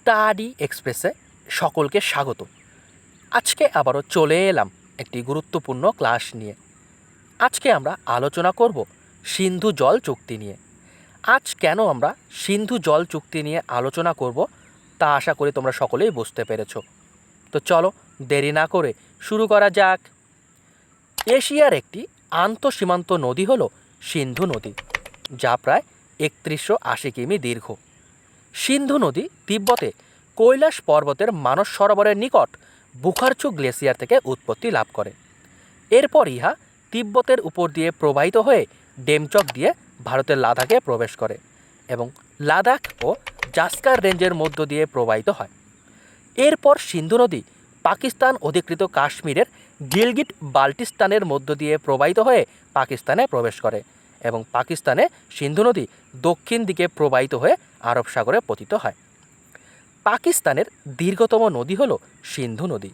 Study এক্সপ্রেসে সকলকে স্বাগত। আজকে আবারও চলে এলাম একটি গুরুত্বপূর্ণ ক্লাস নিয়ে। আজকে আমরা আলোচনা করব সিন্ধু জল চুক্তি নিয়ে। আজ কেন আমরা সিন্ধু জল চুক্তি নিয়ে আলোচনা করব তা আশা করি তোমরা সকলেই বুঝতে পেরেছ। তো চলো দেরি না করে শুরু করা যাক। এশিয়ার একটি আন্তঃসীমান্ত নদী হলো সিন্ধু নদী, যা প্রায় একত্রিশশো আশি কিমি দীর্ঘ। সিন্ধু নদী তিব্বতে কৈলাস পর্বতের মানস সরোবরের নিকট বুখারচু গ্লেসিয়ার থেকে উৎপত্তি লাভ করে। এরপর ইহা তিব্বতের উপর দিয়ে প্রবাহিত হয়ে ডেমচক দিয়ে ভারতের লাদাখে প্রবেশ করে এবং লাদাখ ও জাস্কার রেঞ্জের মধ্য দিয়ে প্রবাহিত হয়। এরপর সিন্ধু নদী পাকিস্তান অধিকৃত কাশ্মীরের গিলগিট বাল্টিস্তানের মধ্য দিয়ে প্রবাহিত হয়ে পাকিস্তানে প্রবেশ করে। এবং পাকিস্তানে সিন্ধু নদী দক্ষিণ দিকে প্রবাহিত হয়ে আরব সাগরে পতিত হয়। পাকিস্তানের দীর্ঘতম নদী হল সিন্ধু নদী।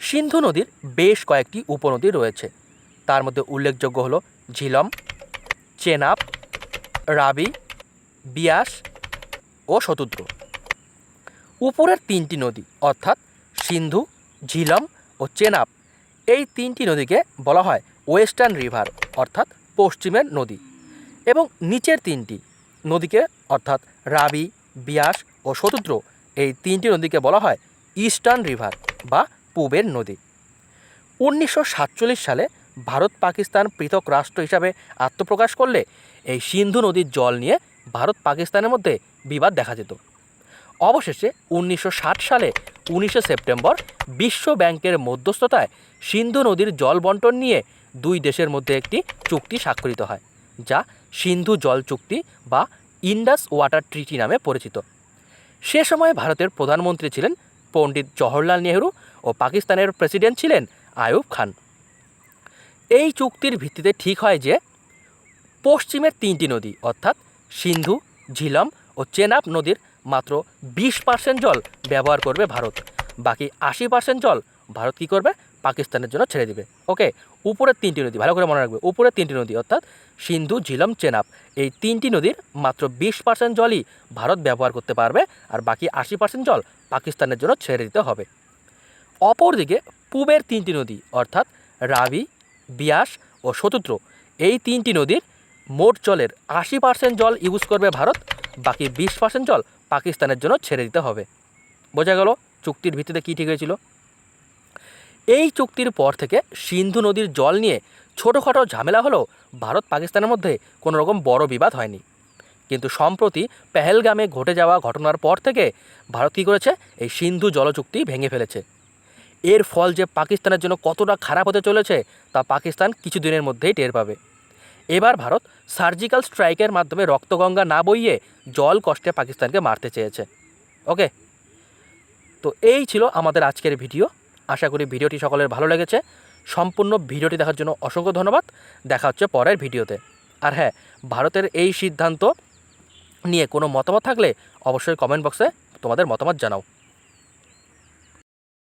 সিন্ধু নদীর বেশ কয়েকটি উপনদী রয়েছে। তার মধ্যে উল্লেখযোগ্য হল ঝিলম, চেনাব, রাবি, বিয়াস ও শতুদ্র। উপরের তিনটি নদী অর্থাৎ সিন্ধু, ঝিলম ও চেনাব এই তিনটি নদীকে বলা হয় ওয়েস্টার্ন রিভার অর্থাৎ পশ্চিমের নদী এবং নিচের তিনটি নদীকে, অর্থাৎ রাবি, বিয়াস ও শতুদ্র, এই তিনটি নদীকে বলা হয় ইস্টার্ন রিভার বা পূবের নদী। উনিশশো সাতচল্লিশ সালে ভারত পাকিস্তান পৃথক রাষ্ট্র হিসাবে আত্মপ্রকাশ করলে এই সিন্ধু নদীর জল নিয়ে ভারত পাকিস্তানের মধ্যে বিবাদ দেখা যেত। অবশেষে উনিশশো ষাট সালে উনিশে সেপ্টেম্বর বিশ্ব ব্যাংকের মধ্যস্থতায় সিন্ধু নদীর জল বন্টন নিয়ে দুই দেশের মধ্যে একটি চুক্তি স্বাক্ষরিত হয়, যা সিন্ধু জল চুক্তি বা ইন্ডাস ওয়াটার ট্রিটি নামে পরিচিত। সে সময় ভারতের প্রধানমন্ত্রী ছিলেন পণ্ডিত জওহরলাল নেহরু ও পাকিস্তানের প্রেসিডেন্ট ছিলেন আয়ুব খান। এই চুক্তির ভিত্তিতে ঠিক হয় যে, পশ্চিমের তিনটি নদী, অর্থাৎ সিন্ধু, ঝিলম ও চেনাব নদীর মাত্র বিশ পার্সেন্ট জল ব্যবহার করবে ভারত। বাকি আশি পার্সেন্ট জল ভারত কী করবে? পাকিস্তানের জন্য ছেড়ে দিবে। ওকে? উপরের তিনটি নদী, ভালো করে মনে রাখবে, উপরের তিনটি নদী, অর্থাৎ সিন্ধু, ঝিলম, চেনাব। এই তিনটি নদীর মাত্র বিশ পার্সেন্ট জলই ভারত ব্যবহার করতে পারবে আর বাকি আশি পার্সেন্ট জল পাকিস্তানের জন্য ছেড়ে দিতে হবে। অপরদিকে পূবের তিনটি নদী, অর্থাৎ রাবি, বিয়াস ও শতুদ্র, এই তিনটি নদীর মোট জলের আশি পার্সেন্ট জল ইউজ করবে ভারত, বাকি বিশ পার্সেন্ট জল পাকিস্তানের জন্য ছেড়ে দিতে হবে। বোঝা গেল চুক্তির ভিত্তিতে কী ঠিক হয়েছিল? এই চুক্তির পর থেকে সিন্ধু নদীর জল নিয়ে ছোটোখাটো ঝামেলা হলেও ভারত পাকিস্তানের মধ্যে কোনো রকম বড় বিবাদ হয়নি। কিন্তু সম্প্রতি পেহেলগামে ঘটে যাওয়া ঘটনার পর থেকে ভারত কী করেছে? এই সিন্ধু জলচুক্তি ভেঙে ফেলেছে। এর ফল যে পাকিস্তানের জন্য কতটা খারাপ হতে চলেছে তা পাকিস্তান কিছু দিনের মধ্যেই টের পাবে। এবার ভারত সার্জিক্যাল স্ট্রাইকের মাধ্যমে রক্তগঙ্গা না বইয়ে জল কষ্টে পাকিস্তানকে মারতে চেয়েছে। ওকে? তো এই ছিল আমাদের আজকের ভিডিও। আশা করি ভিডিওটি সকলের ভালো লেগেছে। সম্পূর্ণ ভিডিওটি দেখার জন্য অসংখ্য ধন্যবাদ। দেখা হচ্ছে পরের ভিডিওতে। আর হ্যাঁ ভারতের এই সিদ্ধান্ত নিয়ে কোনো মতামত থাকলে অবশ্যই কমেন্ট বক্সে তোমাদের মতামত জানাও।